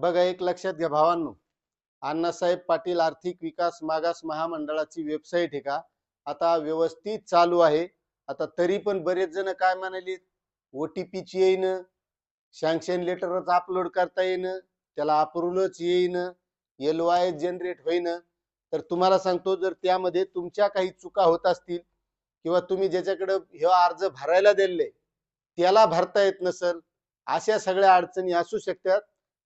बघा एक लक्षात घ्या भावांनो. अण्णासाहेब पाटील आर्थिक विकास मागास महामंडळाची वेबसाईट आहे का? आता व्यवस्थित चालू आहे. आता तरी पण बरेच जण काय म्हणाले? ओटीपीची येईन. सँक्शन लेटरच अपलोड करता येईन. त्याला अप्रुव्हलच येईन. एल वाय जनरेट होईन. तर तुम्हाला सांगतो जर त्यामध्ये तुमच्या काही चुका होत असतील किंवा तुम्ही ज्याच्याकडे हे अर्ज भरायला दिले त्याला भरता येत नसल अशा सगळ्या अडचणी असू शकतात.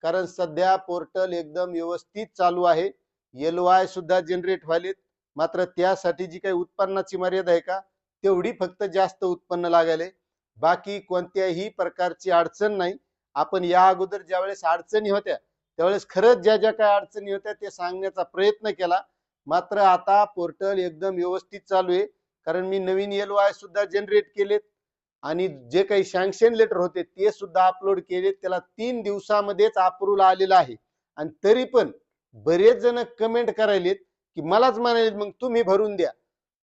कारण सध्या पोर्टल एकदम व्यवस्थित चालू आहे. एल वाय सुद्धा जनरेट व्हायलेत. मात्र त्यासाठी जी काही उत्पन्नाची मर्यादा आहे का तेवढी फक्त जास्त उत्पन्न लागायले. बाकी कोणत्याही प्रकारची अडचण नाही. आपण या अगोदर ज्या वेळेस अडचणी होत्या त्यावेळेस खरंच ज्या ज्या काही अडचणी होत्या ते सांगण्याचा प्रयत्न केला. मात्र आता पोर्टल एकदम व्यवस्थित चालू आहे. कारण मी नवीन एल वाय सुद्धा जनरेट केलेत. आणि जे काही सँक्शन लेटर होते ते सुद्धा अपलोड केले. त्याला तीन दिवसामध्येच अप्रूव्हल आलेलं आहे. आणि तरी पण बरेच जण कमेंट करायलेत की मलाच म्हणाले मग तुम्ही भरून द्या.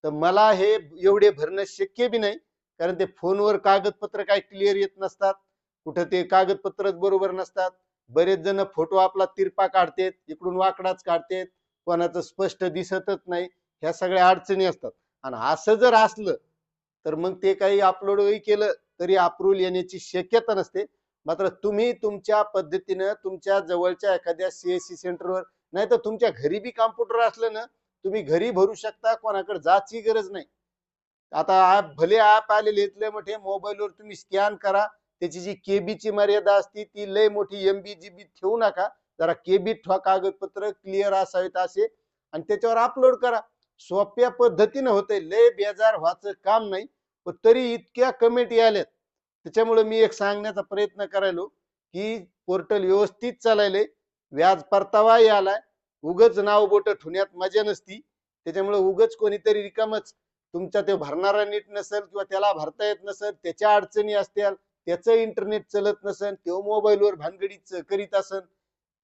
तर मला हे एवढे भरणं शक्य बी नाही. कारण ते फोनवर कागदपत्र काय क्लिअर येत नसतात. कुठं ते कागदपत्रच बरोबर नसतात. बरेच जण फोटो आपला तिरपा काढतेत इकडून वाकडाच काढतेत. कोणाचं स्पष्ट दिसतच नाही. ह्या सगळ्या अडचणी असतात. आणि असं जर असलं तर मग ते काही अपलोडही केलं तरी अप्रूव्हल येण्याची शक्यता नसते. मात्र तुम्ही तुमच्या पद्धतीनं तुमच्या जवळच्या एखाद्या सीएससी सेंटरवर नाही तर तुमच्या घरी बी कॉम्प्युटर असलं ना तुम्ही घरी भरू शकता कोणाकडे जायची गरज नाही. आता ऍप भले ऍप आलेले इथले मोठे मोबाईलवर तुम्ही स्कॅन करा त्याची जी केबीची मर्यादा असते ती लय मोठी एमबीजी बी ठेवू नका. जरा केबी ठेवा कागदपत्र क्लिअर असावेत असे आणि त्याच्यावर अपलोड करा. सोप्या पद्धतीनं होतंय. लय बेजार व्हायचं काम नाही पण तरी इतक्या कमेंट आल्यात. त्याच्यामुळे मी एक सांगण्याचा प्रयत्न करायलो की पोर्टल व्यवस्थित चालायले व्याज परतावा आलाय. उगच नाव बोट ठुण्यात मजा नसती. त्याच्यामुळे उगच कोणीतरी रिकामच. तुमचा ते भरणारा नीट नसेल किंवा त्याला भरता येत नसेल त्याच्या अडचणी असतील त्याचं इंटरनेट चलत नसेल तो मोबाईलवर भानगडीच करीत असेल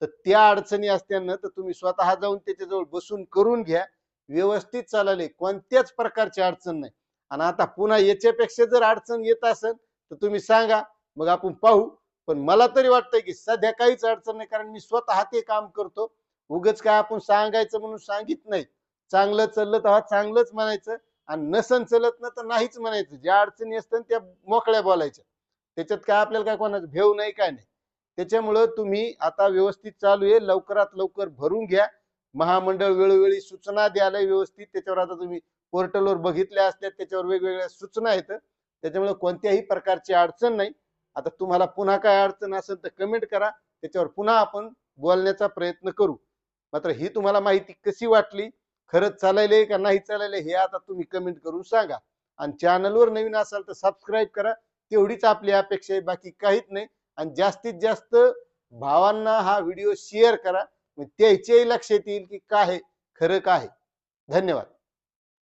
तर त्या अडचणी असत्या तर तुम्ही स्वतः जाऊन त्याच्याजवळ बसून करून घ्या. व्यवस्थित चालले कोणत्याच प्रकारची अडचण नाही. आणि आता पुन्हा याच्यापेक्षा जर अडचण येत असेल तर तुम्ही सांगा मग आपण पाहू. पण मला तरी वाटतंय की सध्या काहीच अडचण नाही कारण मी स्वतः ते काम करतो. उगच काय आपण सांगायचं म्हणून सांगित नाही. चांगलं चाललं तेव्हा चांगलंच म्हणायचं आणि नसन चलत ना तर नाहीच म्हणायचं. ज्या अडचणी असतात त्या मोकळ्या बोलायच्या. त्याच्यात काय आपल्याला काय कोणाचं भेव नाही काय नाही. त्याच्यामुळं तुम्ही आता व्यवस्थित चालू आहे. लवकरात लवकर भरून घ्या. महामंडळ वेळोवेळी सूचना द्यायला व्यवस्थित त्याच्यावर आता तुम्ही पोर्टलवर बघितल्या असल्या त्याच्यावर वेगवेगळ्या सूचना आहेत. त्याच्यामुळे कोणत्याही प्रकारची अडचण नाही. आता तुम्हाला पुन्हा काय अडचण असेल तर कमेंट करा. त्याच्यावर पुन्हा आपण बोलण्याचा प्रयत्न करू. मात्र ही तुम्हाला माहिती कशी वाटली? खरंच चालायले का नाही चालायले हे आता तुम्ही कमेंट करून सांगा. आणि चॅनलवर नवीन असाल तर सबस्क्राईब करा. तेवढीच आपली अपेक्षा आहे बाकी काहीच नाही. आणि जास्तीत जास्त भावांना हा व्हिडिओ शेअर करा. त्याच्याही लक्षात येईल की काय खरं काय धन्यवाद.